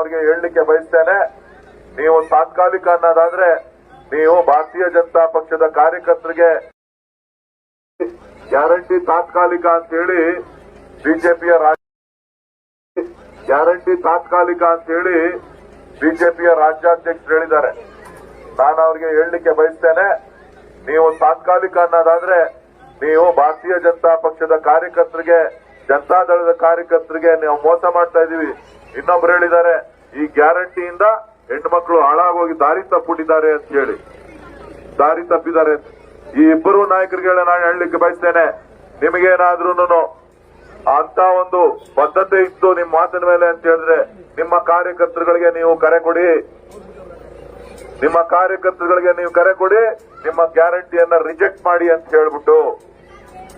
ಅವ್ರಿಗೆ ಹೇಳಲಿಕ್ಕೆ ಬಯಸ್ತೇನೆ. ನೀವು ತಾತ್ಕಾಲಿಕ ಅನ್ನೋದಾದ್ರೆ ನೀವು ಭಾರತೀಯ ಜನತಾ ಪಕ್ಷದ ಕಾರ್ಯಕರ್ತರಿಗೆ ಗ್ಯಾರಂಟಿ ತಾತ್ಕಾಲಿಕ ಅಂತ ಹೇಳಿ ಬಿಜೆಪಿಯ ಗ್ಯಾರಂಟಿ ತಾತ್ಕಾಲಿಕ ಅಂತ ಹೇಳಿ ಬಿಜೆಪಿಯ ರಾಜ್ಯಾಧ್ಯಕ್ಷರು ಹೇಳಿದ್ದಾರೆ. ನಾನು ಅವರಿಗೆ ಹೇಳಲಿಕ್ಕೆ ಬಯಸ್ತೇನೆ. ನೀವು ತಾತ್ಕಾಲಿಕ ಅನ್ನೋದಾದ್ರೆ ನೀವು ಭಾರತೀಯ ಜನತಾ ಪಕ್ಷದ ಕಾರ್ಯಕರ್ತರಿಗೆ ಜನತಾದಳದ ಕಾರ್ಯಕರ್ತರಿಗೆ ನೀವು ಮೋಸ ಮಾಡ್ತಾ ಇದೀವಿ. ಇನ್ನೊಬ್ರು ಹೇಳಿದ್ದಾರೆ ಈ ಗ್ಯಾರಂಟಿಯಿಂದ ಹೆಣ್ಮಕ್ಳು ಹಾಳಾಗೋಗಿ ದಾರಿ ತಪ್ಪಿಟ್ಟಿದ್ದಾರೆ ಅಂತ ಹೇಳಿ. ದಾರಿ ತಪ್ಪಿದ್ದಾರೆ. ಈ ಇಬ್ಬರು ನಾಯಕರಿಗೆ ನಾನು ಹೇಳಲಿಕ್ಕೆ ಬಯಸ್ತೇನೆ. ನಿಮಗೇನಾದ್ರೂ ಅಂತ ಒಂದು ಬದ್ಧತೆ ಇತ್ತು ನಿಮ್ಮ ಮಾತಿನ ಮೇಲೆ ಅಂತ ಹೇಳಿದ್ರೆ, ನಿಮ್ಮ ಕಾರ್ಯಕರ್ತರುಗಳಿಗೆ ನೀವು ಕರೆ ಕೊಡಿ. ನಿಮ್ಮ ಕಾರ್ಯಕರ್ತರುಗಳಿಗೆ ನೀವು ಕರೆ ಕೊಡಿ, ನಿಮ್ಮ ಗ್ಯಾರಂಟಿಯನ್ನ ರಿಜೆಕ್ಟ್ ಮಾಡಿ ಅಂತ ಹೇಳ್ಬಿಟ್ಟು,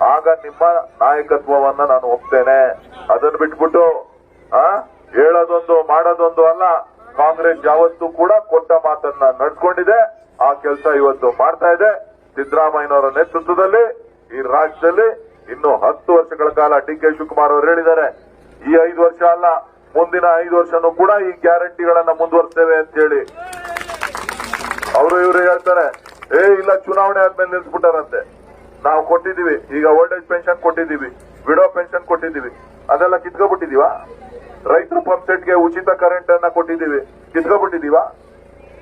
ಆಗ ನಿಮ್ಮ ನಾಯಕತ್ವವನ್ನ ನಾನು ಒಪ್ತೇನೆ. ಅದನ್ನು ಬಿಟ್ಬಿಟ್ಟು, ಆ? ಹೇಳೋದೊಂದು ಮಾಡೋದೊಂದು ಅಲ್ಲ, ಕಾಂಗ್ರೆಸ್ ಯಾವತ್ತೂ ಕೂಡ ಕೊಟ್ಟ ಮಾತನ್ನ ನಡ್ಕೊಂಡಿದೆ. ಆ ಕೆಲಸ ಇವತ್ತು ಮಾಡ್ತಾ ಇದೆ. ಸಿದ್ದರಾಮಯ್ಯನವರ ನೇತೃತ್ವದಲ್ಲಿ, ಈ ರಾಜ್ಯದಲ್ಲಿ ಇನ್ನು ಹತ್ತು ವರ್ಷಗಳ ಕಾಲ ಡಿ ಕೆ ಶಿವಕುಮಾರ್ ಅವರು ಹೇಳಿದ್ದಾರೆ. ಈ ಐದು ವರ್ಷ ಅಲ್ಲ, ಮುಂದಿನ ಐದು ವರ್ಷನೂ ಕೂಡ ಈ ಗ್ಯಾರಂಟಿಗಳನ್ನ ಮುಂದುವರಿಸ್ತೇವೆ ಅಂತ ಹೇಳಿ. ಅವರು ಇವರು ಹೇಳ್ತಾರೆ, ಏ, ಇಲ್ಲ, ಚುನಾವಣೆ ಆದ್ಮೇಲೆ ನಿಲ್ಸ್ಬಿಟ್ಟಾರಂತೆ. ನಾವು ಕೊಟ್ಟಿದೀವಿ ಈಗ ಓಲ್ಡ್ ಏಜ್ ಪೆನ್ಷನ್ ಕೊಟ್ಟಿದೀವಿ ವಿಡೋ ಪೆನ್ಷನ್ ಕೊಟ್ಟಿದೀವಿ ಅದೆಲ್ಲ ಕಿತ್ಕೊಬಿಟ್ಟಿದೀವಾ ರೈತರ ಪಂಪ್ ಸೆಟ್ಗೆ ಉಚಿತ ಕರೆಂಟ್ ಅನ್ನ ಕೊಟ್ಟಿದ್ದೀವಿ. ಕಿತ್ಕೊಬಿಟ್ಟಿದೀವ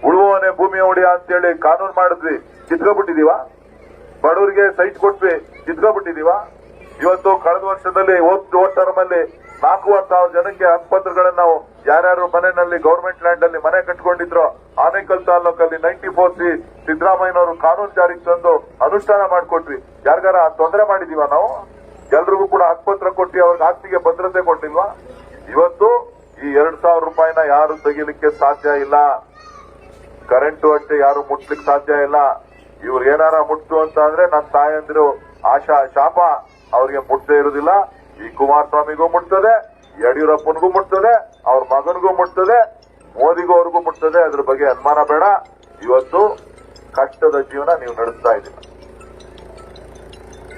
ಉಳುವವನೇ ಭೂಮಿ ಹೊಡಿಯ ಅಂತೇಳಿ ಕಾನೂನು ಮಾಡಿದ್ವಿ. ಕಿತ್ಕೊಬಿಟ್ಟಿದೀವ ಬಡವರಿಗೆ ಸೈಟ್ ಕೊಟ್ವಿ. ಕಿತ್ಕೊಬಿಟ್ಟಿದೀವ ಇವತ್ತು ಕಳೆದ ವರ್ಷದಲ್ಲಿ ಓದ್ ಟರ್ಮ್ ಅಲ್ಲಿ ನಾಲ್ಕೂವರೆ ಸಾವಿರ ಜನಕ್ಕೆ ಆಸ್ಪತ್ರೆಗಳನ್ನ ನಾವು ಯಾರ್ಯಾರು ಮನೆಯಲ್ಲಿ ಗೌರ್ಮೆಂಟ್ ಲ್ಯಾಂಡ್ ಅಲ್ಲಿ ಮನೆ ಕಟ್ಕೊಂಡಿದ್ರು, ಆನೇಕಲ್ ತಾಲೂಕಲ್ಲಿ ನೈನ್ಟಿ ಫೋರ್ ಸಿ ಸಿದ್ದರಾಮಯ್ಯನವರು ಕಾನೂನು ಜಾರಿಗೆ ತಂದು ಅನುಷ್ಠಾನ ಮಾಡಿಕೊಟ್ವಿ. ಯಾರಿಗಾರ ತೊಂದರೆ ಮಾಡಿದೀವ ನಾವು? ಎಲ್ರಿಗೂ ಕೂಡ ಆಸ್ಪತ್ರೆ ಕೊಟ್ಟು ಅವ್ರಿಗೆ ಆಸ್ತಿಗೆ ಭದ್ರತೆ ಕೊಟ್ಟಿಲ್ವಾ? ಇವತ್ತು ಈ ಎರಡ್ ಸಾವಿರ ರೂಪಾಯಿನ ಯಾರು ತೆಗಿಲಿಕ್ಕೆ ಸಾಧ್ಯ ಇಲ್ಲ? ಕರೆಂಟು ಅಷ್ಟೇ ಯಾರು ಮುಟ್ಲಿಕ್ಕೆ ಸಾಧ್ಯ ಇಲ್ಲ? ಇವ್ರು ಏನಾರ ಮುಟ್ತು ಅಂತ ಅಂದ್ರೆ ನನ್ನ ತಾಯಂದಿರು ಆಶಾ ಶಾಪ, ಅವ್ರಿಗೆ ಮುಟ್ಟದೇ ಇರುದಿಲ್ಲ. ಈ ಕುಮಾರಸ್ವಾಮಿಗೂ ಮುಟ್ತದೆ, ಯಡಿಯೂರಪ್ಪನಿಗೂ ಮುಟ್ತದೆ, ಅವ್ರ ಮಗನಿಗೂ ಮುಟ್ತದೆ, ಮೋದಿಗೂ ಅವ್ರಿಗೂ ಮುಟ್ತದೆ. ಅದ್ರ ಬಗ್ಗೆ ಅನುಮಾನ ಬೇಡ. ಇವತ್ತು ಕಷ್ಟದ ಜೀವನ ನೀವು ನಡೆಸ್ತಾ ಇದ್ದೀರ.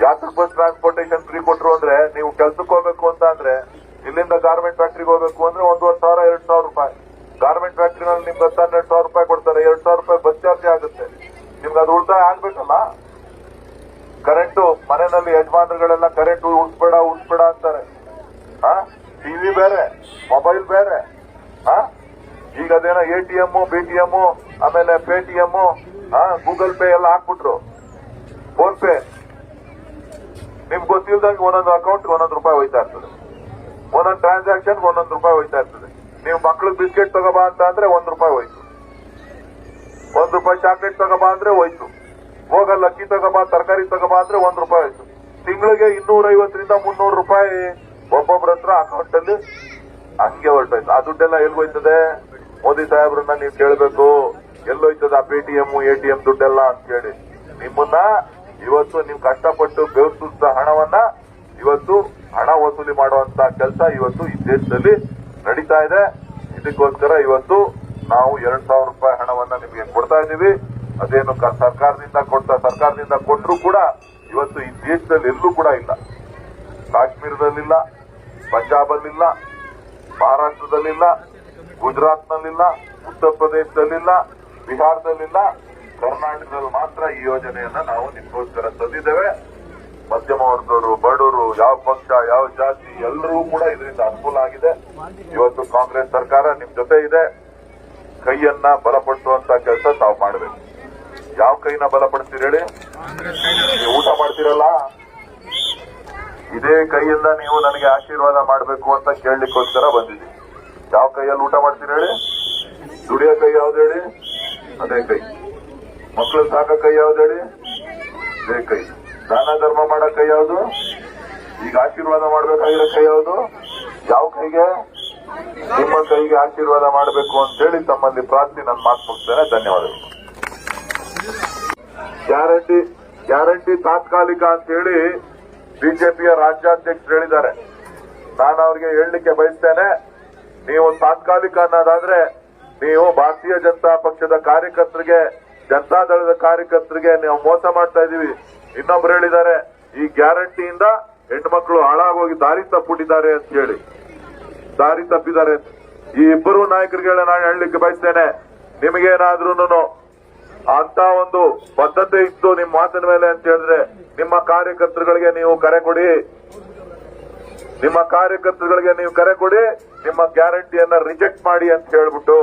ಯಾತ್ರ ಬಸ್ ಟ್ರಾನ್ಸ್ಪೋರ್ಟೇಶನ್ ಫ್ರೀ ಕೊಟ್ರು ಅಂದ್ರೆ ನೀವು ಕೆಲ್ಸಕ್ಕೆ ಹೋಗ್ಬೇಕು ಅಂತ ಅಂದ್ರೆ ಇಲ್ಲಿಂದ ಗಾರ್ಮೆಂಟ್ ಫ್ಯಾಕ್ಟ್ರಿಗೆ ಹೋಗಬೇಕು ಅಂದ್ರೆ ಒಂದೂವರೆ ಸಾವಿರ, ಎರಡು ಸಾವಿರ ರೂಪಾಯಿ. ಗಾರ್ಮೆಂಟ್ ಫ್ಯಾಕ್ಟ್ರಿನಲ್ಲಿ ನಿಮ್ಗೆ ಹನ್ನೆರಡು ಸಾವಿರ ರೂಪಾಯಿ ಕೊಡ್ತಾರೆ. ಎರಡು ಸಾವಿರ ರೂಪಾಯಿ ಬಸ್ ಚಾರ್ಜ್ ಆಗುತ್ತೆ. ನಿಮ್ಗೆ ಅದು ಉಳಿತಾಯ ಆಗ್ಬೇಕಲ್ಲ? ಕರೆಂಟು ಮನೆಯಲ್ಲಿ ಯಜಮಾನರುಗಳೆಲ್ಲ ಕರೆಂಟ್ ಉಳಿಸ್ಬೇಡ ಉಳಿಸ್ಬೇಡ ಅಂತಾರೆ. ಟಿವಿ ಬೇರೆ ಮೊಬೈಲ್ ಬೇರೆ. ಆ? ಈಗ ಅದೇನೋ A T M B T M ಆಮೇಲೆ Paytm Google Pay ಎಲ್ಲ ಹಾಕ್ಬಿಟ್ರು. ಫೋನ್ ಪೇ ನಿಮ್ಗೆ ಗೊತ್ತಿಲ್ದಂಗೆ ಒಂದೊಂದು ಅಕೌಂಟ್ ಒಂದೊಂದು ರೂಪಾಯಿ ಹೋಯ್ತಾ ಇರ್ತದೆ. ಒಂದೊಂದು ಟ್ರಾನ್ಸಾಕ್ಷನ್ ಒಂದೊಂದು ರೂಪಾಯಿ ಹೋಯ್ತಾ ಇರ್ತದೆ. ನೀವು ಮಕ್ಳಿಗೆ ಬಿಸ್ಕೆಟ್ ತಗೋಬಾ ಅಂತ ಅಂದ್ರೆ ಒಂದ್ ರೂಪಾಯಿ ಹೋಯ್ತು. ಒಂದ್ ರೂಪಾಯಿ ಚಾಕ್ಲೇಟ್ ತಗೋಬಾ ಅಂದ್ರೆ ಹೋಯ್ತು. ಹೋಗ ಅಕ್ಕಿ ತಗೋಬಾ, ತರಕಾರಿ ತಗೋಬಾ ಅಂದ್ರೆ ಒಂದ್ ರೂಪಾಯಿ ಹೋಯ್ತು. ತಿಂಗಳಿಗೆ ಇನ್ನೂರೈವತ್ತರಿಂದ ಮುನ್ನೂರು ರೂಪಾಯಿ. ಒಬ್ಬೊಬ್ಬರ ಹತ್ರ ಅಕೌಂಟ್ ಅಲ್ಲಿ ಹಂಗೆ ಹೊರಟೋಯ್ತು. ಆ ದುಡ್ಡೆಲ್ಲ ಹೋಯ್ತದೆ? ಮೋದಿ ಸಾಹೇಬ್ರನ್ನ ನೀವು ಕೇಳಬೇಕು. ಎಲ್ಲೋಯ್ತದ ಆ ಪೇಟಿಎಂ ಎಟಿಎಂ ದುಡ್ಡೆಲ್ಲ ಅಂತ ಹೇಳಿ. ನಿಮ್ಮನ್ನ ಇವತ್ತು ನೀವು ಕಷ್ಟಪಟ್ಟು ಬೆವರು ಸುರಿದ ಹಣವನ್ನ ಇವತ್ತು ಹಣ ವಸೂಲಿ ಮಾಡುವಂತ ಕೆಲಸ ಇವತ್ತು ಈ ದೇಶದಲ್ಲಿ ನಡೀತಾ ಇದೆ. ಇದಕ್ಕೋಸ್ಕರ ಇವತ್ತು ನಾವು ಎರಡ್ ಸಾವಿರ ರೂಪಾಯಿ ಹಣವನ್ನ ನಿಮಗೆ ಕೊಡ್ತಾ ಇದ್ದೀವಿ. ಅದೇನು ಸರ್ಕಾರದಿಂದ ಕೊಡ್ತಾ, ಸರ್ಕಾರದಿಂದ ಕೊಟ್ಟರು ಕೂಡ ಇವತ್ತು ಈ ದೇಶದಲ್ಲಿ ಎಲ್ಲೂ ಕೂಡ ಇಲ್ಲ. ಕಾಶ್ಮೀರದಲ್ಲಿಲ್ಲ, ಪಂಜಾಬಲ್ಲಿಲ್ಲ, ಮಹಾರಾಷ್ಟ್ರದಲ್ಲಿಲ್ಲ, ಗುಜರಾತ್ನಲ್ಲಿಲ್ಲ, ಉತ್ತರ ಪ್ರದೇಶದಲ್ಲಿಲ್ಲ, ಬಿಹಾರದಲ್ಲಿಲ್ಲ, ಕರ್ನಾಟಕದಲ್ಲಿ ಮಾತ್ರ ಈ ಯೋಜನೆಯನ್ನ ನಾವು ನಿಮಗೋಸ್ಕರ ತಂದಿದ್ದೇವೆ. ಮಧ್ಯಮ ವರ್ಗದವರು ಬಡವರು, ಯಾವ ಪಕ್ಷ, ಯಾವ ಜಾತಿ ಎಲ್ಲರೂ ಕೂಡ ಇದರಿಂದ ಅನುಕೂಲ ಆಗಿದೆ. ಇವತ್ತು ಕಾಂಗ್ರೆಸ್ ಸರ್ಕಾರ ನಿಮ್ ಜೊತೆ ಇದೆ. ಕೈಯನ್ನ ಬಲಪಡಿಸುವಂತ ಕೆಲಸ ತಾವು ಮಾಡಬೇಕು. ಯಾವ ಕೈನ ಬಲಪಡಿಸ್ತೀರಿ ಹೇಳಿ? ನೀವು ಊಟ ಮಾಡ್ತೀರಲ್ಲ? ಇದೇ ಕೈಯಿಂದ ನೀವು ನನಗೆ ಆಶೀರ್ವಾದ ಮಾಡಬೇಕು ಅಂತ ಕೇಳಲಿಕ್ಕೋಸ್ಕರ ಬಂದಿದ್ದೀನಿ. ಯಾವ ಕೈಯಲ್ಲಿ ಊಟ ಮಾಡ್ತೀರಿ ಹೇಳಿ? ದುಡಿಯ ಕೈ ಯಾವ್ದು ಹೇಳಿ? ಅದೇ ಕೈ. ಮಕ್ಕಳು ಸಾಕ ಕೈ ಯಾವ್ದು ಹೇಳಿ? ಅದೇ ಕೈ. ದಾನ ಧರ್ಮ ಮಾಡೋ ಕೈ ಯಾವುದು? ಈಗ ಆಶೀರ್ವಾದ ಮಾಡ್ಬೇಕಾಗಿರೋ ಕೈ ಯಾವುದು? ಯಾವ ಕೈಗೆ? ನಿಮ್ಮ ಕೈಗೆ ಆಶೀರ್ವಾದ ಮಾಡಬೇಕು ಅಂತ ಹೇಳಿ ತಮ್ಮಲ್ಲಿ ಪ್ರಾರ್ಥನೆ ನಾನು ಮಾತು ಮುಗಿಸ್ತೇನೆ. ಧನ್ಯವಾದಗಳು. ಗ್ಯಾರಂಟಿ ಗ್ಯಾರಂಟಿ ತಾತ್ಕಾಲಿಕ ಅಂತ ಹೇಳಿ ಬಿಜೆಪಿಯ ರಾಜ್ಯಾಧ್ಯಕ್ಷರು ಹೇಳಿದ್ದಾರೆ. ನಾನು ಅವರಿಗೆ ಹೇಳಲಿಕ್ಕೆ ಬಯಸ್ತೇನೆ, ನೀವು ತಾತ್ಕಾಲಿಕ ಅನ್ನೋದಾದ್ರೆ ನೀವು ಭಾರತೀಯ ಜನತಾ ಪಕ್ಷದ ಕಾರ್ಯಕರ್ತರಿಗೆ ಜನತಾದಳದ ಕಾರ್ಯಕರ್ತರಿಗೆ ನಾವು ಮೋಸ ಮಾಡ್ತಾ ಇದೀವಿ. ಇನ್ನೊಬ್ರು ಹೇಳಿದ್ದಾರೆ, ಈ ಗ್ಯಾರಂಟಿಯಿಂದ ಹೆಣ್ಮಕ್ಳು ಹಾಳಾಗೋಗಿ ದಾರಿ ತಪ್ಪಿಟ್ಟಿದ್ದಾರೆ ಅಂತ ಹೇಳಿ. ದಾರಿ ತಪ್ಪಿದ್ದಾರೆ. ಈ ಇಬ್ಬರು ನಾಯಕರಿಗೆ ನಾನು ಹೇಳಲಿಕ್ಕೆ ಬಯಸ್ತೇನೆ. ನಿಮಗೇನಾದ್ರೂ ಅಂತ ಒಂದು ಬದ್ಧತೆ ಇತ್ತು ನಿಮ್ಮ ಮಾತಿನ ಮೇಲೆ ಅಂತ ಹೇಳಿದ್ರೆ, ನಿಮ್ಮ ಕಾರ್ಯಕರ್ತರುಗಳಿಗೆ ನೀವು ಕರೆ ಕೊಡಿ. ನಿಮ್ಮ ಕಾರ್ಯಕರ್ತರುಗಳಿಗೆ ನೀವು ಕರೆ ಕೊಡಿ, ನಿಮ್ಮ ಗ್ಯಾರಂಟಿಯನ್ನ ರಿಜೆಕ್ಟ್ ಮಾಡಿ ಅಂತ ಹೇಳ್ಬಿಟ್ಟು.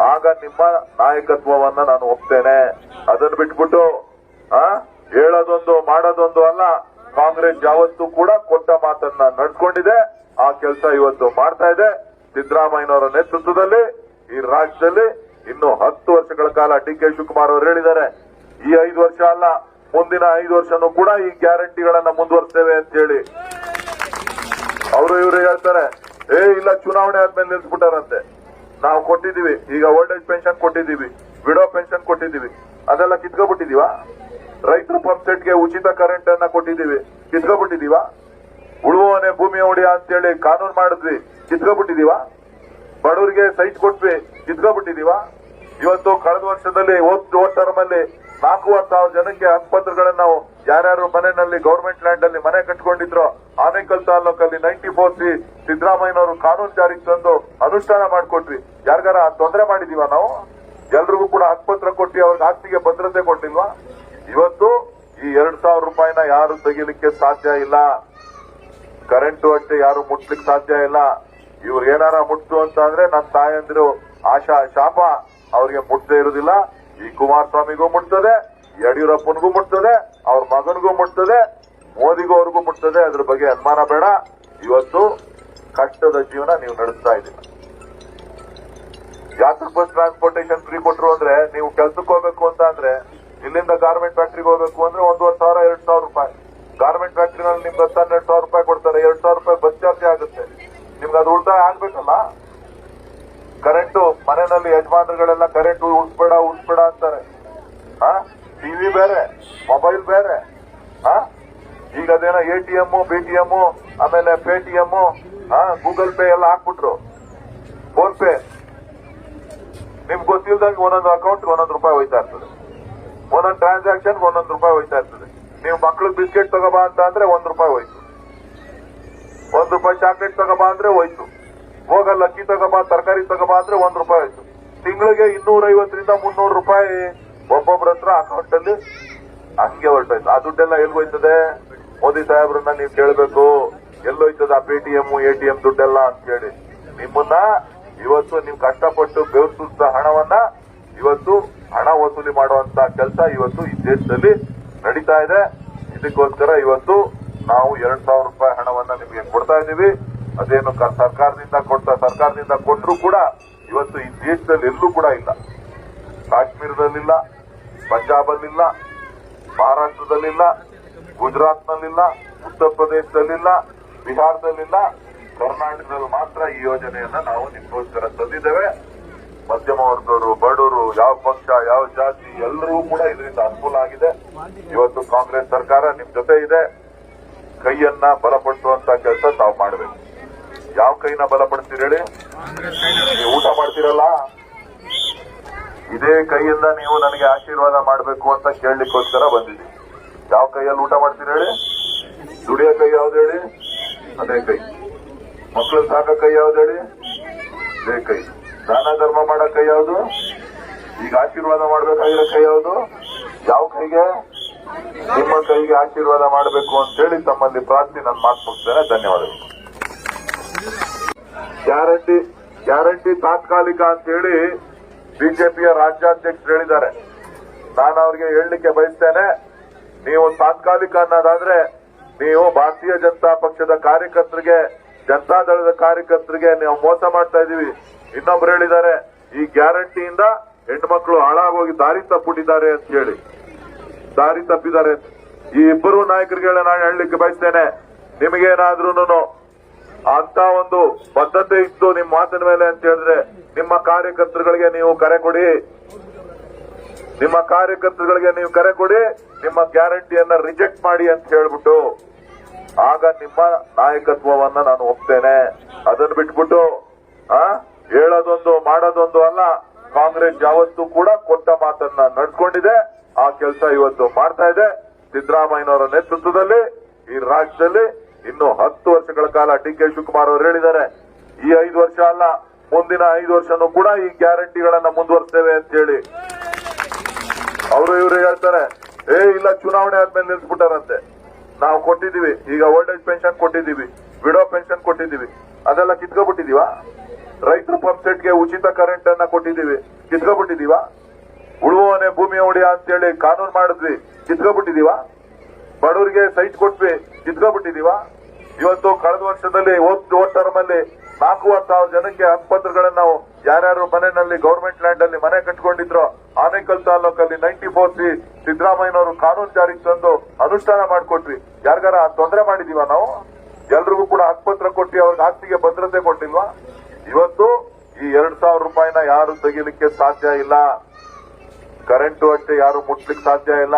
ಆಗ ನಿಮ್ಮ ನಾಯಕತ್ವವನ್ನ ನಾನು ಒಪ್ತೇನೆ. ಅದನ್ನ ಬಿಟ್ಬಿಟ್ಟು, ಆ, ಹೇಳೋದೊಂದು ಮಾಡೋದೊಂದು ಅಲ್ಲ, ಕಾಂಗ್ರೆಸ್ ಯಾವತ್ತೂ ಕೂಡ ಕೊಟ್ಟ ಮಾತನ್ನ ನಡ್ಕೊಂಡಿದೆ. ಆ ಕೆಲಸ ಇವತ್ತು ಮಾಡ್ತಾ ಇದೆ. ಸಿದ್ದರಾಮಯ್ಯನವರ ನೇತೃತ್ವದಲ್ಲಿ, ಈ ರಾಜ್ಯದಲ್ಲಿ ಇನ್ನು ಹತ್ತು ವರ್ಷಗಳ ಕಾಲ ಡಿ ಕೆ ಶಿವಕುಮಾರ್ ಅವರು ಹೇಳಿದ್ದಾರೆ. ಈ ಐದು ವರ್ಷ ಅಲ್ಲ, ಮುಂದಿನ ಐದು ವರ್ಷನೂ ಕೂಡ ಈ ಗ್ಯಾರಂಟಿಗಳನ್ನ ಮುಂದುವರಿಸ್ತೇವೆ ಅಂತ ಹೇಳಿ. ಅವರು ಇವರು ಹೇಳ್ತಾರೆ, ಏ, ಇಲ್ಲ, ಚುನಾವಣೆ ಆದ್ಮೇಲೆ ನಿಲ್ಸ್ಬಿಟ್ಟಾರಂತೆ. ನಾವು ಕೊಟ್ಟಿದೀವಿ ಈಗ ಓಲ್ಡ್ ಏಜ್ ಪೆನ್ಷನ್ ಕೊಟ್ಟಿದೀವಿ ವಿಡೋ ಪೆನ್ಷನ್ ಕೊಟ್ಟಿದೀವಿ ಅದೆಲ್ಲ ಕಿತ್ಕೊಬಿಟ್ಟಿದೀವಾ ರೈತರು ಪಂಪ್ ಸೆಟ್ಗೆ ಉಚಿತ ಕರೆಂಟ್ ಅನ್ನ ಕೊಟ್ಟಿದೀವಿ ಕಿತ್ಕೊಬಿಟ್ಟಿದೀವಾ ಉಳುವವನೆ ಭೂಮಿ ಒಡೆಯ ಅಂತೇಳಿ ಕಾನೂನು ಮಾಡಿದ್ವಿ. ಕಿತ್ಕೊಬಿಟ್ಟಿದೀವಾ ಬಡವರಿಗೆ ಸೈಟ್ ಕೊಟ್ವಿ. ಕಿತ್ಕೊಬಿಟ್ಟಿದೀವಾ ಇವತ್ತು ಕಳೆದ ವರ್ಷದಲ್ಲಿ ಹೋದ್ ಟರ್ಮ್ ಅಲ್ಲಿ ನಾಲ್ಕೂವರೆ ಸಾವಿರ ಜನಕ್ಕೆ ಆಸ್ಪತ್ರೆಗಳನ್ನ ನಾವು ಯಾರ್ಯಾರು ಮನೆಯಲ್ಲಿ ಗೌರ್ಮೆಂಟ್ ಲ್ಯಾಂಡ್ ಅಲ್ಲಿ ಮನೆ ಕಟ್ಕೊಂಡಿದ್ರು ಆನೇಕಲ್ ತಾಲೂಕಲ್ಲಿ ನೈಂಟಿ ಫೋರ್ ಸಿ ಸಿದ್ದರಾಮಯ್ಯನವರು ಕಾನೂನು ಜಾರಿಗೆ ತಂದು ಅನುಷ್ಠಾನ ಮಾಡಿಕೊಟ್ರಿ. ಯಾರಿಗಾರ ತೊಂದರೆ ಮಾಡಿದೀವ ನಾವು? ಎಲ್ರಿಗೂ ಕೂಡ ಆಸ್ಪತ್ರೆ ಕೊಟ್ಟು ಅವ್ರಿಗೆ ಆಸ್ತಿಗೆ ಭದ್ರತೆ ಕೊಟ್ಟಿಲ್ವಾ? ಇವತ್ತು ಈ ಎರಡ್ ಸಾವಿರ ರೂಪಾಯಿನ ಯಾರು ತೆಗಿಲಿಕ್ಕೆ ಸಾಧ್ಯ ಇಲ್ಲ. ಕರೆಂಟು ಅಷ್ಟೇ ಯಾರು ಮುಟ್ಲಿಕ್ಕೆ ಸಾಧ್ಯ ಇಲ್ಲ. ಇವ್ರು ಏನಾರ ಮುಟ್ತು ಅಂತ ಅಂದ್ರೆ ನನ್ನ ತಾಯಂದಿರು ಆಶಾ ಶಾಪ, ಅವ್ರಿಗೆ ಮುಟ್ಟದೇ ಇರುವುದಿಲ್ಲ ಈ ಕುಮಾರಸ್ವಾಮಿಗೂ ಮುಟ್ತದೆ, ಯಡಿಯೂರಪ್ಪನಿಗೂ ಮುಟ್ತದೆ, ಅವ್ರ ಮಗನಿಗೂ ಮುಟ್ತದೆ. ಮೋದಿಗೂ ಅವ್ರಿಗೂ ಮುಟ್ತದೆ, ಅದ್ರ ಬಗ್ಗೆ ಅನುಮಾನ ಬೇಡ. ಇವತ್ತು ಕಷ್ಟದ ಜೀವನ ನೀವು ನಡೆಸ್ತಾ ಇದ್ದೀರ. ಯಾತ್ರ ಬಸ್ ಟ್ರಾನ್ಸ್ಪೋರ್ಟೇಶನ್ ಫ್ರೀ ಕೊಟ್ರು ಅಂದ್ರೆ, ನೀವು ಕೆಲ್ಸಕ್ಕೆ ಹೋಗ್ಬೇಕು ಅಂತ ಅಂದ್ರೆ, ಇಲ್ಲಿಂದ ಗಾರ್ಮೆಂಟ್ ಫ್ಯಾಕ್ಟ್ರಿಗೆ ಹೋಗ್ಬೇಕು ಅಂದ್ರೆ ಒಂದೂವರೆ ಸಾವಿರ, ಎರಡ್ ಸಾವಿರ ರೂಪಾಯಿ. ಗಾರ್ಮೆಂಟ್ ಫ್ಯಾಕ್ಟ್ರಿನಲ್ಲಿ ನಿಮ್ಗೆ ಹನ್ನೆರಡು ಸಾವಿರ ರೂಪಾಯಿ ಕೊಡ್ತಾರೆ, ಎರಡು ಸಾವಿರ ರೂಪಾಯಿ ಬಸ್ ಚಾರ್ಜ್ ಆಗುತ್ತೆ. ನಿಮ್ಗೆ ಅದು ಉಳಿತಾಯ ಆಗ್ಬೇಕಲ್ಲ? ಕರೆಂಟು ಮನೆಯಲ್ಲಿ ಯಜಮಾನರುಗಳೆಲ್ಲ ಕರೆಂಟ್ ಉಳಿಸ್ಬೇಡ ಉಳಿಸ್ಬೇಡ ಅಂತಾರೆ. ಟಿವಿ ಬೇರೆ ಮೊಬೈಲ್ ಬೇರೆ. ಈಗ ಅದೇನೋ A T M B T M ಆಮೇಲೆ ಪೇಟಿಎಂ ಗೂಗಲ್ ಪೇ ಎಲ್ಲ ಹಾಕ್ಬಿಟ್ರು. ಫೋನ್ ಪೇ ನಿಮ್ಗೆ ಗೊತ್ತಿಲ್ದಂಗೆ ಒಂದೊಂದು ಅಕೌಂಟ್ ಒಂದೊಂದು ರೂಪಾಯಿ ಹೋಯ್ತಾ ಇರ್ತದೆ. ಒಂದೊಂದು ಟ್ರಾನ್ಸಾಕ್ಷನ್ ಒಂದೊಂದು ರೂಪಾಯಿ ಹೋಯ್ತಾ ಇರ್ತದೆ. ನೀವು ಮಕ್ಳಿಗೆ ಬಿಸ್ಕೆಟ್ ತಗೋಬಾ ಅಂತ ಅಂದ್ರೆ ಒಂದ್ ರೂಪಾಯಿ ಹೋಯ್ತು. ಒಂದ್ ರೂಪಾಯಿ ಚಾಕ್ಲೇಟ್ ತಗೋಬಾ ಅಂದ್ರೆ ಹೋಯ್ತು. ಹೋಗಲ್ಲ ಅಕ್ಕಿ ತಗೋಬಾ, ತರಕಾರಿ ತಗೋಬಾ ಅಂದ್ರೆ ಒಂದ್ ರೂಪಾಯಿ ಹೋಯ್ತು. ತಿಂಗಳಿಗೆ ಇನ್ನೂರ ಐವತ್ತರಿಂದ ಮುನ್ನೂರು ರೂಪಾಯಿ. ಒಬ್ಬೊಬ್ಬರ ಹತ್ರ ಅಕೌಂಟ್ ಅಲ್ಲಿ ಹಂಗೆ ಹೊರಟೋಯ್ತು. ಆ ದುಡ್ಡೆಲ್ಲ ಎಲ್ಲಿ ಹೋಯ್ತದೆ? ಮೋದಿ ಸಾಹೇಬ್ರನ್ನ ನೀವು ಕೇಳಬೇಕು. ಎಲ್ಲೋಯ್ತದ ಪೇಟಿಎಂ ಎಟಿಎಂ ದುಡ್ಡೆಲ್ಲ ಅಂತ ಹೇಳಿ ನಿಮ್ಮನ್ನ ಇವತ್ತು ನೀವು ಕಷ್ಟಪಟ್ಟು ಬೆವರು ಸುತ್ತ ಹಣವನ್ನ ಇವತ್ತು ಹಣ ವಸೂಲಿ ಮಾಡುವಂತ ಕೆಲಸ ಇವತ್ತು ಈ ದೇಶದಲ್ಲಿ ನಡೀತಾ ಇದೆ. ಇದಕ್ಕೋಸ್ಕರ ಇವತ್ತು ನಾವು ಎರಡ್ ಸಾವಿರ ರೂಪಾಯಿ ಹಣವನ್ನ ನಿಮಗೆ ಕೊಡ್ತಾ ಇದ್ದೀವಿ. ಅದೇನು ಸರ್ಕಾರದಿಂದ ಕೊಡ್ತಾ ಸರ್ಕಾರದಿಂದ ಕೊಟ್ಟರು ಕೂಡ ಇವತ್ತು ಈ ದೇಶದಲ್ಲಿ ಎಲ್ಲೂ ಕೂಡ ಇಲ್ಲ. ಕಾಶ್ಮೀರದಲ್ಲಿಲ್ಲ, ಪಂಜಾಬಲ್ಲಿಲ್ಲ, ಮಹಾರಾಷ್ಟ್ರದಲ್ಲಿಲ್ಲ. ಗುಜರಾತ್ನಲ್ಲಿಲ್ಲ, ಉತ್ತರ ಪ್ರದೇಶದಲ್ಲಿಲ್ಲ, ಬಿಹಾರದಲ್ಲಿಲ್ಲ. ಕರ್ನಾಟಕದಲ್ಲಿ ಮಾತ್ರ ಈ ಯೋಜನೆಯನ್ನ ನಾವು ನಿಮಗೋಸ್ಕರ ತಂದಿದ್ದೇವೆ. ಮಧ್ಯಮ ವರ್ಗದವರು ಬಡವರು, ಯಾವ ಪಕ್ಷ, ಯಾವ ಜಾತಿ, ಎಲ್ಲರೂ ಕೂಡ ಇದರಿಂದ ಅನುಕೂಲ ಆಗಿದೆ. ಇವತ್ತು ಕಾಂಗ್ರೆಸ್ ಸರ್ಕಾರ ನಿಮ್ ಜೊತೆ ಇದೆ. ಕೈಯನ್ನ ಬಲಪಡಿಸುವಂತ ಕೆಲಸ ತಾವು ಮಾಡಬೇಕು. ಯಾವ ಕೈನ ಬಲಪಡಿಸ್ತೀರಿ ಹೇಳಿ? ನೀವು ಊಟ ಮಾಡ್ತೀರಲ್ಲ? ಇದೇ ಕೈಯಿಂದ ನೀವು ನನಗೆ ಆಶೀರ್ವಾದ ಮಾಡಬೇಕು ಅಂತ ಕೇಳಲಿಕ್ಕೋಸ್ಕರ ಬಂದಿದ್ದೀನಿ ಯಾವ ಕೈಯಲ್ಲಿ ಊಟ ಮಾಡ್ತೀರಿ ಹೇಳಿ? ದುಡಿಯೋ ಕೈ ಯಾವ್ದು ಹೇಳಿ? ಅದೇ ಕೈ. ಮಕ್ಕಳು ಸಾಕ ಕೈ ಯಾವ್ದು ಹೇಳಿ? ಅದೇ ಕೈ. ದಾನ ಧರ್ಮ ಮಾಡೋ ಕೈ ಯಾವುದು? ಈಗ ಆಶೀರ್ವಾದ ಮಾಡ್ಬೇಕಾಗಿರೋ ಕೈ ಯಾವುದು? ಯಾವ ಕೈಗೆ? ನಿಮ್ಮ ಕೈಗೆ ಆಶೀರ್ವಾದ ಮಾಡಬೇಕು ಅಂತ ಹೇಳಿ ತಮ್ಮಲ್ಲಿ ಪ್ರಾರ್ಥನೆ ನಾನು ಮಾತು ಮುಗಿಸ್ತೇನೆ. ಧನ್ಯವಾದಗಳು. ಗ್ಯಾರಂಟಿ ಗ್ಯಾರಂಟಿ ತಾತ್ಕಾಲಿಕ ಅಂತ ಹೇಳಿ ಬಿಜೆಪಿಯ ರಾಜ್ಯಾಧ್ಯಕ್ಷರು ಹೇಳಿದ್ದಾರೆ. ನಾನು ಅವ್ರಿಗೆ ಹೇಳಲಿಕ್ಕೆ ಬಯಸ್ತೇನೆ. ನೀವು ತಾತ್ಕಾಲಿಕ ಅನ್ನೋದಾದ್ರೆ ನೀವು ಭಾರತೀಯ ಜನತಾ ಪಕ್ಷದ ಕಾರ್ಯಕರ್ತರಿಗೆ ಜನತಾದಳದ ಕಾರ್ಯಕರ್ತರಿಗೆ ನೀವು ಮೋಸ ಮಾಡ್ತಾ ಇದೀವಿ ಇನ್ನೊಬ್ರು ಹೇಳಿದ್ದಾರೆ, ಈ ಗ್ಯಾರಂಟಿಯಿಂದ ಹೆಣ್ಮಕ್ಳು ಹಾಳಾಗೋಗಿ ದಾರಿ ತಪ್ಪಿಟ್ಟಿದ್ದಾರೆ ಅಂತ ಹೇಳಿ. ದಾರಿ ತಪ್ಪಿದ್ದಾರೆ. ಈ ಇಬ್ಬರು ನಾಯಕರಿಗೆ ನಾನು ಹೇಳಲಿಕ್ಕೆ ಬಯಸ್ತೇನೆ. ನಿಮಗೇನಾದ್ರೂ ಅಂತ ಒಂದು ಬದ್ಧತೆ ಇತ್ತು ನಿಮ್ಮ ಮಾತಿನ ಮೇಲೆ ಅಂತ ಹೇಳಿದ್ರೆ, ನಿಮ್ಮ ಕಾರ್ಯಕರ್ತರುಗಳಿಗೆ ನೀವು ಕರೆ ಕೊಡಿ. ನಿಮ್ಮ ಕಾರ್ಯಕರ್ತರುಗಳಿಗೆ ನೀವು ಕರೆ ಕೊಡಿ. ನಿಮ್ಮ ಗ್ಯಾರಂಟಿಯನ್ನ ರಿಜೆಕ್ಟ್ ಮಾಡಿ ಅಂತ ಹೇಳ್ಬಿಟ್ಟು ಆಗ ನಿಮ್ಮ ನಾಯಕತ್ವವನ್ನ ನಾನು ಒಪ್ತೇನೆ. ಅದನ್ನ ಬಿಟ್ಬಿಟ್ಟು, ಆ, ಹೇಳೋದೊಂದು ಮಾಡೋದೊಂದು ಅಲ್ಲ, ಕಾಂಗ್ರೆಸ್ ಯಾವತ್ತೂ ಕೂಡ ಕೊಟ್ಟ ಮಾತನ್ನ ನಡ್ಕೊಂಡಿದೆ. ಆ ಕೆಲಸ ಇವತ್ತು ಮಾಡ್ತಾ ಇದೆ. ಸಿದ್ದರಾಮಯ್ಯನವರ ನೇತೃತ್ವದಲ್ಲಿ, ಈ ರಾಜ್ಯದಲ್ಲಿ ಇನ್ನು ಹತ್ತು ವರ್ಷಗಳ ಕಾಲ ಡಿ ಕೆ ಶಿವಕುಮಾರ್ ಅವರು ಹೇಳಿದ್ದಾರೆ. ಈ ಐದು ವರ್ಷ ಅಲ್ಲ, ಮುಂದಿನ ಐದು ವರ್ಷನೂ ಕೂಡ ಈ ಗ್ಯಾರಂಟಿಗಳನ್ನ ಮುಂದುವರಿಸ್ತೇವೆ ಅಂತ ಹೇಳಿ. ಅವರು ಇವರು ಹೇಳ್ತಾರೆ ಏ, ಇಲ್ಲ, ಚುನಾವಣೆ ಆದ್ಮೇಲೆ ನಿಲ್ಸ್ಬಿಟ್ಟಾರಂತೆ. ನಾವು ಕೊಟ್ಟಿದೀವಿ ಈಗ ಓಲ್ಡ್ ಏಜ್ ಪೆನ್ಷನ್ ಕೊಟ್ಟಿದೀವಿ ವಿಡೋ ಪೆನ್ಷನ್ ಕೊಟ್ಟಿದೀವಿ ಅದೆಲ್ಲ ಕಿತ್ಕೊಬಿಟ್ಟಿದೀವ ರೈತರು ಪಂಪ್ ಸೆಟ್ಗೆ ಉಚಿತ ಕರೆಂಟ್ ಅನ್ನ ಕೊಟ್ಟಿದೀವಿ ಕಿತ್ಕೊಬಿಟ್ಟಿದೀವ ಉಳುವವನೇ ಭೂಮಿ ಒಡೆಯ ಅಂತೇಳಿ ಕಾನೂನು ಮಾಡಿದ್ವಿ. ಕಿತ್ಕೊಬಿಟ್ಟಿದೀವ ಬಡವರಿಗೆ ಸೈಟ್ ಕೊಟ್ವಿ. ಕಿತ್ಕೊಬಿಟ್ಟಿದೀವ ಇವತ್ತು ಕಳೆದ ವರ್ಷದಲ್ಲಿ ಓಟ್ ಹೋದ್ ಟರ್ಮ್ ಅಲ್ಲಿ ನಾಲ್ಕೂವರೆ ಸಾವಿರ ಜನಕ್ಕೆ ಹಕ್ಕುಪತ್ರಗಳನ್ನು ನಾವು ಯಾರ್ಯಾರು ಮನೆಯಲ್ಲಿ ಗೌರ್ಮೆಂಟ್ ಲ್ಯಾಂಡ್ ಅಲ್ಲಿ ಮನೆ ಕಟ್ಕೊಂಡಿದ್ರು ಆನೇಕಲ್ ತಾಲೂಕಲ್ಲಿ ನೈಂಟಿ ಫೋರ್ ಸಿ ಸಿದ್ದರಾಮಯ್ಯನವರು ಕಾನೂನು ಜಾರಿಗೆ ತಂದು ಅನುಷ್ಠಾನ ಮಾಡಿಕೊಟ್ರಿ ಯಾರಿಗಾರ ತೊಂದರೆ ಮಾಡಿದೀವ ನಾವು? ಎಲ್ರಿಗೂ ಕೂಡ ಹಕ್ಕುಪತ್ರ ಕೊಟ್ಟು ಅವ್ರಿಗೆ ಆಸ್ತಿಗೆ ಭದ್ರತೆ ಕೊಟ್ಟಿಲ್ವಾ? ಇವತ್ತು ಈ ಎರಡ್ ಸಾವಿರ ರೂಪಾಯಿನ ಯಾರು ತೆಗಿಲಿಕ್ಕೆ ಸಾಧ್ಯ ಇಲ್ಲ? ಕರೆಂಟು ಅಷ್ಟೇ ಯಾರು ಮುಟ್ಲಿಕ್ಕೆ ಸಾಧ್ಯ ಇಲ್ಲ?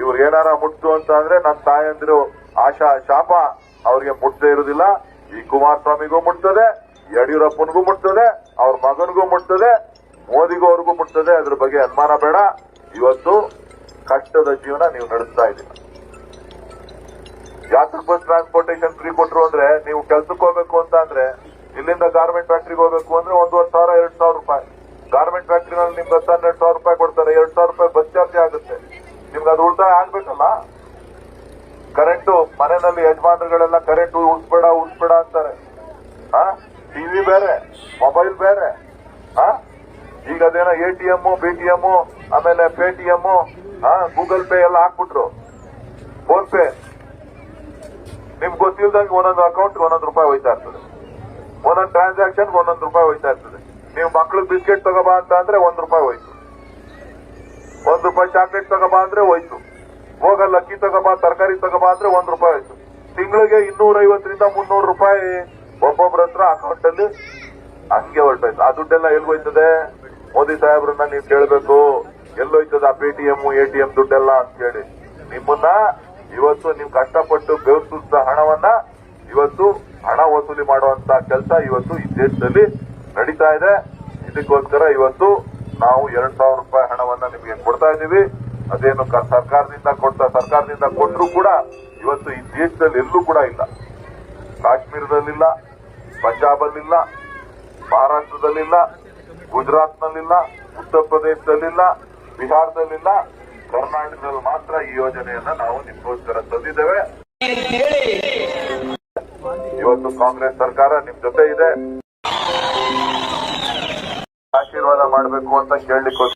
ಇವ್ರು ಏನಾರ ಮುಟ್ತು ಅಂತ ಅಂದ್ರೆ ನನ್ನ ತಾಯಂದಿರು ಆಶಾ ಶಾಪ ಅವ್ರಿಗೆ ಮುಟ್ಟದೇ ಇರುದಿಲ್ಲ. ಈ ಕುಮಾರಸ್ವಾಮಿಗೂ ಮುಟ್ತದೆ, ಯಡಿಯೂರಪ್ಪನಿಗೂ ಮುಟ್ತದೆ, ಅವ್ರ ಮಗನಿಗೂ ಮುಟ್ತದೆ, ಮೋದಿಗೂ ಅವ್ರಿಗೂ ಮುಟ್ತದೆ. ಅದ್ರ ಬಗ್ಗೆ ಅನುಮಾನ ಬೇಡ. ಇವತ್ತು ಕಷ್ಟದ ಜೀವನ ನೀವು ನಡೆಸ್ತಾ ಇದ್ದೀರ. ಯಾತಕ್ ಬಸ್ ಟ್ರಾನ್ಸ್ಪೋರ್ಟೇಶನ್ ಫ್ರೀ ಕೊಟ್ರು ಅಂದ್ರೆ ನೀವು ಕೆಲ್ಸಕ್ಕೆ ಹೋಗ್ಬೇಕು ಅಂತ ಅಂದ್ರೆ, ಇಲ್ಲಿಂದ ಗಾರ್ಮೆಂಟ್ ಫ್ಯಾಕ್ಟ್ರಿಗೆ ಹೋಗ್ಬೇಕು ಅಂದ್ರೆ ಒಂದೂವರೆ ಸಾವಿರ, ಎರಡ್ ಸಾವಿರ ರೂಪಾಯಿ. ಗಾರ್ಮೆಂಟ್ ಫ್ಯಾಕ್ಟ್ರಿನಲ್ಲಿ ನಿಮ್ಗೆ ಹತ್ತು ಹನ್ನೆರಡು ಸಾವಿರ ರೂಪಾಯಿ ಕೊಡ್ತಾರೆ. ಎರಡ್ ಸಾವಿರ ರೂಪಾಯಿ ಬಸ್ ಚಾರ್ಜ್ ಆಗುತ್ತೆ. ನಿಮ್ಗೆ ಅದು ಉಳಿತಾಯ ಆಗ್ಬೇಕಲ್ಲ? ಕರೆಂಟು ಮನೆಯಲ್ಲಿ ಯಜಮಾನರುಗಳೆಲ್ಲ ಕರೆಂಟ್ ಉಳಿಸ್ಬೇಡ ಉಳಿಸ್ಬೇಡ ಅಂತಾರೆ. ಹಾ ಟಿವಿ ಬೇರೆ ಮೊಬೈಲ್ ಬೇರೆ. ಹಾ ಈಗ ಅದೇನೋ A T M B T M ಆಮೇಲೆ ಪೇಟಿಎಂ ಹಾ ಗೂಗಲ್ ಪೇ ಎಲ್ಲ ಹಾಕ್ಬಿಟ್ರು. ಫೋನ್ ಪೇ ನಿಮ್ಗೆ ಗೊತ್ತಿಲ್ದಂಗೆ ಒಂದೊಂದು ಅಕೌಂಟ್ ಒಂದೊಂದು ರೂಪಾಯಿ ಹೋಯ್ತಾ ಇರ್ತದೆ. ಒಂದೊಂದು ಟ್ರಾನ್ಸಾಕ್ಷನ್ ಒಂದೊಂದು ರೂಪಾಯಿ ಹೋಯ್ತಾ ಇರ್ತದೆ. ನೀವು ಮಕ್ಳಿಗೆ ಬಿಸ್ಕೆಟ್ ತಗೋಬಾ ಅಂತ ಅಂದ್ರೆ ಒಂದ್ ರೂಪಾಯಿ ಹೋಯ್ತು. ಒಂದ್ ರೂಪಾಯಿ ಚಾಕ್ಲೇಟ್ ತಗೋಬಾ ಅಂದ್ರೆ ಹೋಯ್ತು. ಹೋಗಲ್ಲ, ಅಕ್ಕಿ ತಗೋಬಾ, ತರಕಾರಿ ತಗೋಬಾ ಅಂದ್ರೆ ಒಂದ್ ರೂಪಾಯಿ ಆಯ್ತು. ತಿಂಗಳಿಗೆ ಇನ್ನೂರ ಐವತ್ತರಿಂದ ಮುನ್ನೂರು ರೂಪಾಯಿ. ಒಬ್ಬೊಬ್ರ ಹತ್ರ ಅಕೌಂಟ್ ಅಲ್ಲಿ ಹಂಗೆ ಹೊರಟೋಯ್ತು. ಆ ದುಡ್ಡೆಲ್ಲ ಎಲ್ಲಿ ಹೋಯ್ತದೆ? ಮೋದಿ ಸಾಹೇಬ್ರನ್ನ ನೀವು ಕೇಳಬೇಕು. ಎಲ್ಲೋಯ್ತದ ಆ ಪೇಟಿಎಂ ಎಟಿಎಂ ದುಡ್ಡೆಲ್ಲ ಅಂತ ಹೇಳಿ ನಿಮ್ಮನ್ನ ಇವತ್ತು ನೀವು ಕಷ್ಟಪಟ್ಟು ಬೆವರು ಸುತ್ತ ಹಣವನ್ನ ಇವತ್ತು ಹಣ ವಸೂಲಿ ಮಾಡುವಂತ ಕೆಲಸ ಇವತ್ತು ಈ ದೇಶದಲ್ಲಿ ನಡೀತಾ ಇದೆ. ಇದಕ್ಕೋಸ್ಕರ ಇವತ್ತು ನಾವು ಎರಡ್ ಸಾವಿರ ರೂಪಾಯಿ ಹಣವನ್ನ ನಿಮಗೆ ಕೊಡ್ತಾ ಇದ್ದೀವಿ. ಅದೇನು ಸರ್ಕಾರದಿಂದ ಕೊಟ್ಟ ಸರ್ಕಾರದಿಂದ ಕೊಟ್ಟರು ಕೂಡ ಇವತ್ತು ಈ ದೇಶದಲ್ಲಿ ಎಲ್ಲೂ ಕೂಡ ಇಲ್ಲ. ಕಾಶ್ಮೀರದಲ್ಲಿಲ್ಲ, ಪಂಜಾಬಲ್ಲಿಲ್ಲ, ಮಹಾರಾಷ್ಟ್ರದಲ್ಲಿಲ್ಲ, ಗುಜರಾತ್ನಲ್ಲಿಲ್ಲ, ಉತ್ತರ ಪ್ರದೇಶದಲ್ಲಿಲ್ಲ, ಬಿಹಾರದಲ್ಲಿಲ್ಲ, ಕರ್ನಾಟಕದಲ್ಲಿ ಮಾತ್ರ ಈ ಯೋಜನೆಯನ್ನ ನಾವು ನಿಮಗೋಸ್ಕರ ತಂದಿದ್ದೇವೆ. ಇವತ್ತು ಕಾಂಗ್ರೆಸ್ ಸರ್ಕಾರ ನಿಮ್ ಜೊತೆ ಇದೆ. ಆಶೀರ್ವಾದ ಮಾಡಬೇಕು ಅಂತ ಕೇಳಲಿಕ್ಕೆ